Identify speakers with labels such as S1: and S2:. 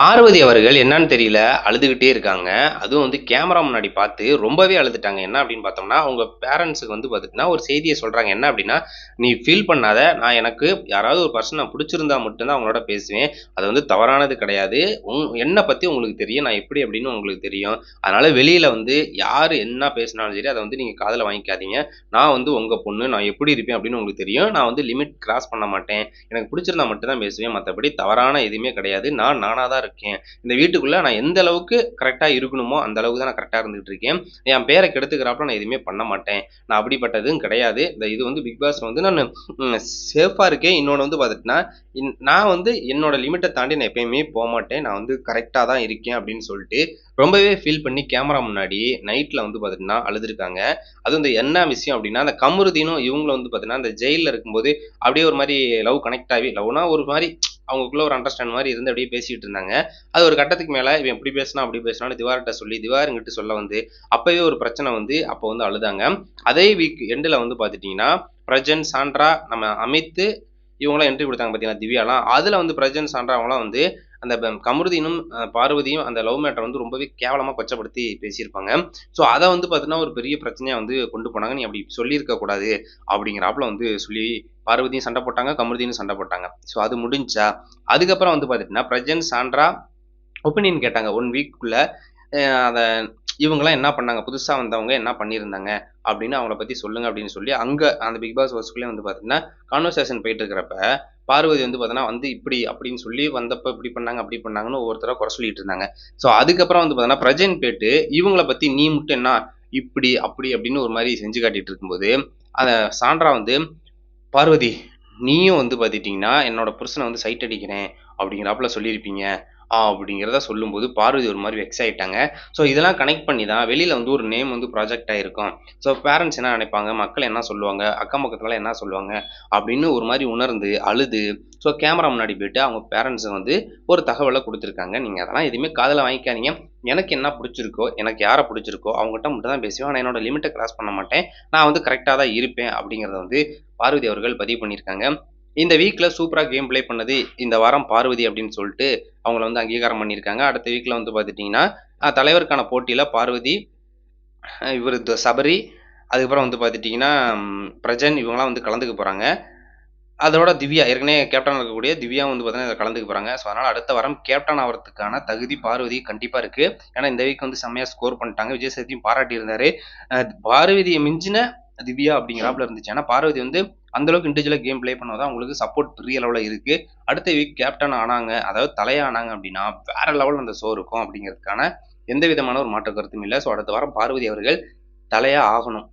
S1: பார்வதி அவர்கள் என்னன்னு தெரியல அழுதுகிட்டே இருக்காங்க. அதுவும் வந்து கேமரா முன்னாடி பார்த்து ரொம்பவே அழுதுட்டாங்க. என்ன அப்படின்னு பார்த்தோம்னா, அவங்க பேரண்ட்ஸுக்கு வந்து பார்த்துட்டுனா ஒரு செய்தியை சொல்கிறாங்க என்ன அப்படின்னா, "நீ ஃபீல் பண்ணாத. நான் எனக்கு யாராவது ஒரு பர்சன் நான் பிடிச்சிருந்தா மட்டும்தான் அவங்களோட பேசுவேன். அது வந்து தவறானது கிடையாது. உங் என்னை பற்றி உங்களுக்கு தெரியும். நான் எப்படி அப்படின்னு உங்களுக்கு தெரியும். அதனால் வெளியில் வந்து யார் என்ன பேசினாலும் சரி, அதை வந்து நீங்கள் காதில் வாங்கிக்காதீங்க. நான் வந்து உங்கள் பொண்ணு. நான் எப்படி இருப்பேன் அப்படின்னு உங்களுக்கு தெரியும். நான் வந்து லிமிட் கிராஸ் பண்ண மாட்டேன். எனக்கு பிடிச்சிருந்தா மட்டும்தான் பேசுவேன். மற்றபடி தவறான எதுவுமே கிடையாது. நான் நானாக தான் இருக்கேன். இந்த வீட்டுக்குள்ள நான் எந்த அளவுக்கு கரெக்டாக இருக்கணுமோ, அந்த அளவுக்கு தான் நான் கரெக்டாக இருந்துகிட்டு இருக்கேன். என் பேரை கெடுத்துக்கிறாப்புல நான் எதுவுமே பண்ண மாட்டேன். நான் அப்படிப்பட்டதும் கிடையாது. இந்த இது வந்து பிக் பாஸ் வந்து நான் சேஃபாக சேஃபா இருக்கேன். இன்னொன்று வந்து பார்த்துட்டுனா, இன் நான் வந்து என்னோட லிமிட்டை தாண்டி நான் எப்பயுமே போமாட்டேன். நான் வந்து கரெக்டாக தான் இருக்கேன் அப்படின்னு சொல்லிட்டு, ரொம்பவே ஃபீல் பண்ணி கேமரா முன்னாடி நைட்ல வந்து பார்த்துட்டுனா அழுதுருக்காங்க. அதுவும் இந்த என்ன விஷயம் அப்படின்னா, அந்த கமருதீனும் இவங்களும் வந்து பார்த்தீங்கன்னா, அந்த ஜெயிலில் இருக்கும்போது அப்படியே ஒரு மாதிரி லவ் கனெக்ட் ஆகி லவ்னா ஒரு மாதிரி அவங்களுக்குள்ள ஒரு அண்டர்ஸ்டாண்ட் மாதிரி இருந்து அப்படியே பேசிட்டு இருந்தாங்க. அது ஒரு கட்டத்துக்கு மேல இவன் இப்படி பேசினா அப்படி பேசினாலும் திவார்கிட்ட சொல்லி, திவாருங்கிட்ட சொல்ல வந்து, அப்பவே ஒரு பிரச்சனை வந்து அப்போ வந்து அழுதாங்க. அதே வீக் எண்டில் வந்து பார்த்துட்டிங்கன்னா பிரஜன், சாண்ட்ரா, நம்ம அமித்து இவங்களாம் என்ட்ரி கொடுத்தாங்க பார்த்தீங்கன்னா திவ்யாலாம். அதில் வந்து பிரஜன், சாண்ட்ரா வந்து அந்த கமருதீனும், பார்வதியும் அந்த லவ் மேட்டரை வந்து ரொம்பவே கேவலமாக கொச்சப்படுத்தி பேசியிருப்பாங்க. ஸோ அதை வந்து பார்த்தீங்கன்னா, ஒரு பெரிய பிரச்சனையாக வந்து கொண்டு போனாங்க. "நீ அப்படி சொல்லியிருக்க கூடாது." அப்படிங்கிறாப்புல வந்து சொல்லி பார்வதியும் சண்டை போட்டாங்க. கமருதீனும் சண்டை போட்டாங்க. ஸோ அது முடிஞ்சா அதுக்கப்புறம் வந்து பார்த்துட்டுனா பிரஜன், சாண்ட்ரா ஒப்பீனியன் கேட்டாங்க. ஒன் வீக்குள்ள அதை இவங்கெல்லாம் என்ன பண்ணாங்க? புதுசாக வந்தவங்க என்ன பண்ணியிருந்தாங்க? அப்படின்னு அவங்கள பற்றி சொல்லுங்க அப்படின்னு சொல்லி, அங்கே அந்த பிக் பாஸ் ஹவுஸ்க்குள்ளே வந்து பார்த்தீங்கன்னா, கான்வர்சேஷன் போயிட்டு இருக்கிறப்ப, பார்வதி வந்து பார்த்தீங்கன்னா, வந்து இப்படி அப்படின்னு சொல்லி வந்தப்ப இப்படி பண்ணாங்க, அப்படி பண்ணாங்கன்னு ஒவ்வொருத்தரா குறை சொல்லிட்டு இருந்தாங்க. ஸோ அதுக்கப்புறம் வந்து பார்த்தீங்கன்னா, பிரஜன் போயிட்டு இவங்கள பற்றி நீ மட்டும் என்ன இப்படி, அப்படி அப்படின்னு ஒரு மாதிரி செஞ்சு காட்டிட்டு இருக்கும்போது, அந்த சாண்ட்ரா வந்து, "பார்வதி நீயும் வந்து பார்த்துட்டிங்கன்னா என்னோட புருஷனை வந்து சைட் அடிக்கிறேன் அப்படிங்கிறாப்புல சொல்லியிருப்பீங்க." ஆ அப்படிங்கிறத சொல்லும்போது, பார்வதி ஒரு மாதிரி வெக்ஸ் ஆகிட்டாங்க ஸோ இதெல்லாம் கனெக்ட் பண்ணி தான் வெளியில் வந்து ஒரு நேம் வந்து ப்ராஜெக்ட் இருக்கும் ஸோ பேரண்ட்ஸ் என்ன நினைப்பாங்க? மக்கள் என்ன சொல்லுவாங்க? அக்கம் பக்கத்தில் என்ன சொல்லுவாங்க? அப்படின்னு ஒரு மாதிரி உணர்ந்து, அழுது, ஸோ கேமரா முன்னாடி போயிட்டு அவங்க பேரண்ட்ஸ் வந்து ஒரு தகவலை கொடுத்துருக்காங்க நீங்கள் அதெல்லாம் எதுவுமே காதில் வாங்கிக்காதீங்க. எனக்கு என்ன பிடிச்சிருக்கோ எனக்கு யாரை பிடிச்சிருக்கோ அவங்ககிட்ட மட்டும் தான் பேசுவேன். நான் என்னோட லிமிட்டை கிராஸ் பண்ண மாட்டேன். நான் வந்து கரெக்டாக தான் இருப்பேன். அப்படிங்கிறத வந்து பார்வதி அவர்கள் பதிவு பண்ணியிருக்காங்க. இந்த வீக்கில் சூப்பராக கேம் ப்ளே பண்ணது இந்த வாரம் பார்வதி அப்படின்னு சொல்லிட்டு அவங்கள வந்து அங்கீகாரம் பண்ணியிருக்காங்க. அடுத்த வீக்கில் வந்து பார்த்துட்டிங்கன்னா தலைவருக்கான போட்டியில் பார்வதி, இவர் சபரி, அதுக்கப்புறம் வந்து பார்த்துட்டிங்கன்னா பிரஜன் இவங்களாம் வந்து கலந்துக்க போகிறாங்க அதோட திவ்யா ஏற்கனவே கேப்டன் இருக்கக்கூடிய திவ்யா வந்து பார்த்தீங்கன்னா, இதுல கலந்துக்க போகிறாங்க ஸோ அதனால் அடுத்த வாரம் கேப்டன் ஆகிறதுக்கான தகுதி பார்வதி கண்டிப்பாக இருக்குது ஏன்னா இந்த வீக் வந்து செம்மையாக ஸ்கோர் பண்ணிட்டாங்க. விஜய் சேதுபதியும் பாராட்டியிருந்தாரு. பார்வதியை மிஞ்சின திவ்யா அப்படிங்கிறாப்புல இருந்துச்சு. ஏன்னா பார்வதி வந்து அந்தளவுக்கு இண்டிவிஜுவலாக கேம் ப்ளே பண்ணால் தான் அவங்களுக்கு சப்போர்ட் பெரிய லெவலில் இருக்குது அடுத்த வீக் கேப்டன் ஆனாங்க, அதாவது தலையானாங்க அப்படின்னா, வேற லெவல் அந்த ஷோ இருக்கும் அப்படிங்கிறதுக்கான எந்த விதமான ஒரு மாற்று கருத்தும் இல்லை. ஸோ அடுத்த வாரம் பார்வதி அவர்கள் தலையாக ஆகணும்.